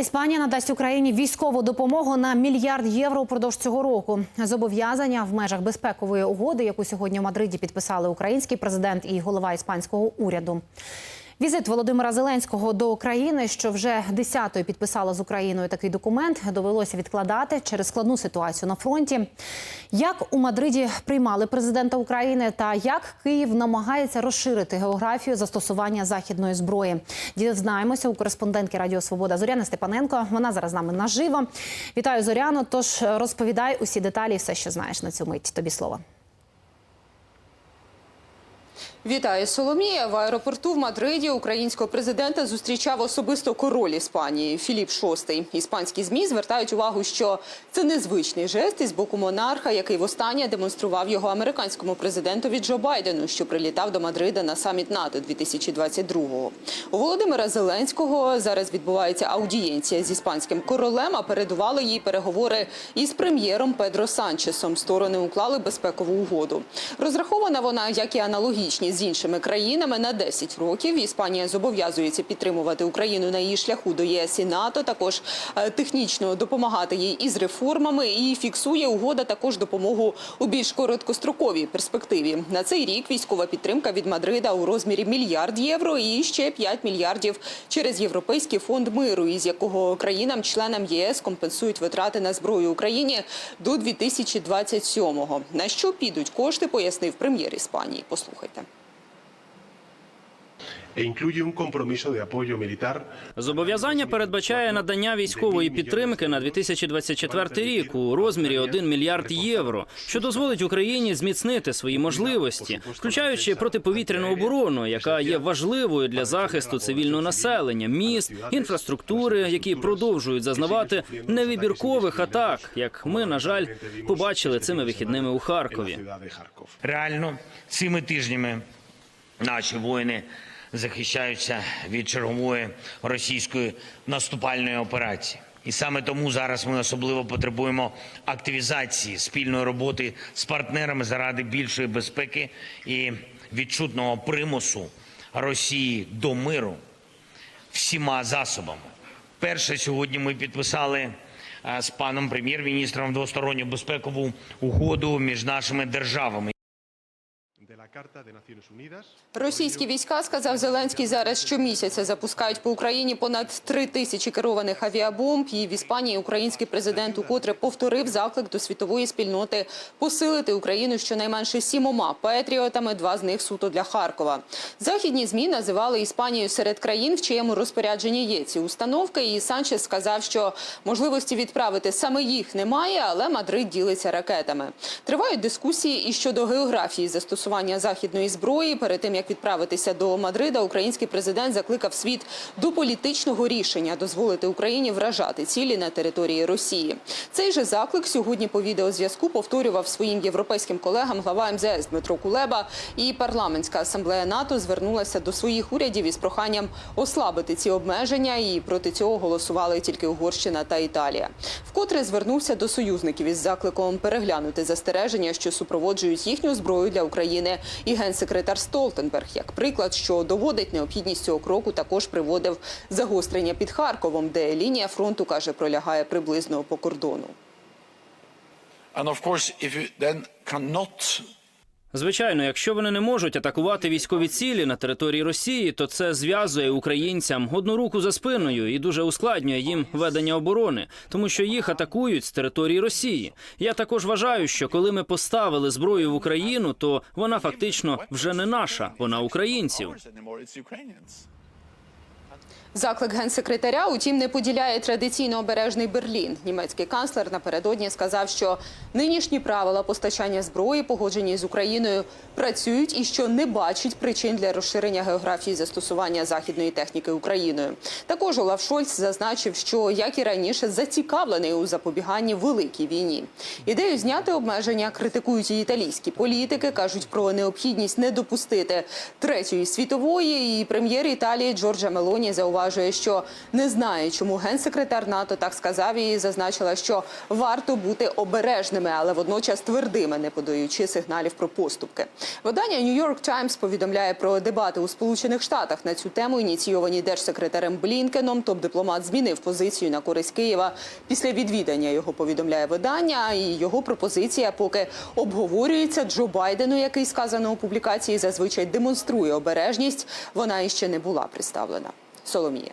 Іспанія надасть Україні військову допомогу на мільярд євро впродовж цього року. Зобов'язання в межах безпекової угоди, яку сьогодні в Мадриді підписали український президент і голова іспанського уряду. Візит Володимира Зеленського до України, що вже десятою підписала з Україною такий документ, довелося відкладати через складну ситуацію на фронті. Як у Мадриді приймали президента України, та як Київ намагається розширити географію застосування західної зброї, дізнаємося у кореспондентки Радіо Свобода Зоряни Степаненко. Вона зараз з нами наживо. Вітаю Зоряну. Тож розповідай усі деталі, все, що знаєш на цю мить. Тобі слово. Вітаю Соломія. В аеропорту в Мадриді українського президента зустрічав особисто король Іспанії Філіп VI. Іспанські змі звертають увагу, що це незвичний жест із боку монарха, який востаннє демонстрував його американському президентові Джо Байдену, що прилітав до Мадрида на саміт НАТО 2022-го. У Володимира Зеленського зараз відбувається аудієнція з іспанським королем. А передували їй переговори із прем'єром Педро Санчесом. Сторони уклали безпекову угоду. Розрахована вона, як і аналогічні з іншими країнами на 10 років. Іспанія зобов'язується підтримувати Україну на її шляху до ЄС і НАТО. Також е, технічно допомагати їй із реформами і фіксує угода також допомогу у більш короткостроковій перспективі. На цей рік військова підтримка від Мадрида у розмірі мільярд євро і ще 5 мільярдів через Європейський фонд миру, із якого країнам-членам ЄС компенсують витрати на зброю Україні до 2027-го. На що підуть кошти, пояснив прем'єр Іспанії. Послухайте. Зобов'язання передбачає надання військової підтримки на 2024 рік. у розмірі 1 мільярд євро, що дозволить Україні зміцнити свої можливості, включаючи протиповітряну оборону, яка є важливою для захисту цивільного населення, міст, інфраструктури, які продовжують зазнавати невибіркових атак, як ми на жаль побачили цими вихідними у Харкові. Реально цими тижнями наші воїни захищаються від чергової російської наступальної операції. І саме тому зараз ми особливо потребуємо активізації спільної роботи з партнерами заради більшої безпеки і відчутного примусу Росії до миру всіма засобами. Перше сьогодні ми підписали е, з паном прем'єр-міністром двосторонню безпекову угоду між нашими державами. Російські війська, сказав Зеленський, зараз щомісяця запускають по Україні понад три тисячі керованих авіабомб. І в Іспанії український президент укотре повторив заклик до світової спільноти посилити Україну щонайменше сімома патріотами, два з них суто для Харкова. Західні змі називали Іспанію серед країн, в чиєму розпорядженні є ці установки. І Санчес сказав, що можливості відправити саме їх немає, але Мадрид ділиться ракетами. Тривають дискусії і щодо географії застосування західної зброї. Перед тим як відправитися до Мадрида, український президент закликав світ до політичного рішення дозволити Україні вражати цілі на території Росії. Цей же заклик сьогодні по відеозв'язку повторював своїм європейським колегам глава МЗС Дмитро Кулеба. І парламентська асамблея НАТО звернулася до своїх урядів із проханням ослабити ці обмеження. І проти цього голосували тільки Угорщина та Італія. Вкотре звернувся до союзників із закликом переглянути застереження, що супроводжують їхню зброю для України. І генсекретар Столтенберг, як приклад, що доводить необхідність цього кроку, також приводив загострення під Харковом, де лінія фронту каже пролягає приблизно по кордону. And of course, if you then cannot Звичайно, якщо вони не можуть атакувати військові цілі на території Росії, то це зв'язує українцям одну руку за спиною і дуже ускладнює їм ведення оборони, тому що їх атакують з території Росії. Я також вважаю, що коли ми поставили зброю в Україну, то вона фактично вже не наша, вона українців. Заклик генсекретаря, утім, не поділяє традиційно обережний Берлін. Німецький канцлер напередодні сказав, що нинішні правила постачання зброї, погоджені з Україною, працюють і що не бачить причин для розширення географії застосування західної техніки Україною. Також Олаф Шольц зазначив, що як і раніше зацікавлений у запобіганні великій війні. Ідею зняти обмеження критикують і італійські політики, кажуть про необхідність не допустити третьої світової. І прем'єр Італії Джорджа Мелоні зауважив, зауважує, що не знає, чому генсекретар НАТО так сказав і зазначила, що варто бути обережними, але водночас твердими, не подаючи сигналів про поступки. Видання New York Times повідомляє про дебати у Сполучених Штатах на цю тему, ініційовані держсекретарем Блінкеном. Топ-дипломат змінив позицію на користь Києва після відвідання його повідомляє видання. І його пропозиція поки обговорюється Джо Байдену, який сказано у публікації, зазвичай демонструє обережність. Вона іще не була представлена. Соломія.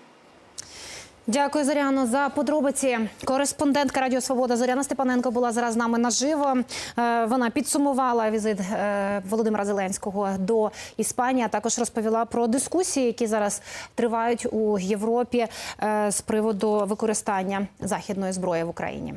Дякую, Зоряно, за подробиці. Кореспондентка Радіо Свобода Зоряна Степаненко була зараз з нами наживо. Е, Вона підсумувала візит е, Володимира Зеленського до Іспанії. а Також розповіла про дискусії, які зараз тривають у Європі е, з приводу використання західної зброї в Україні.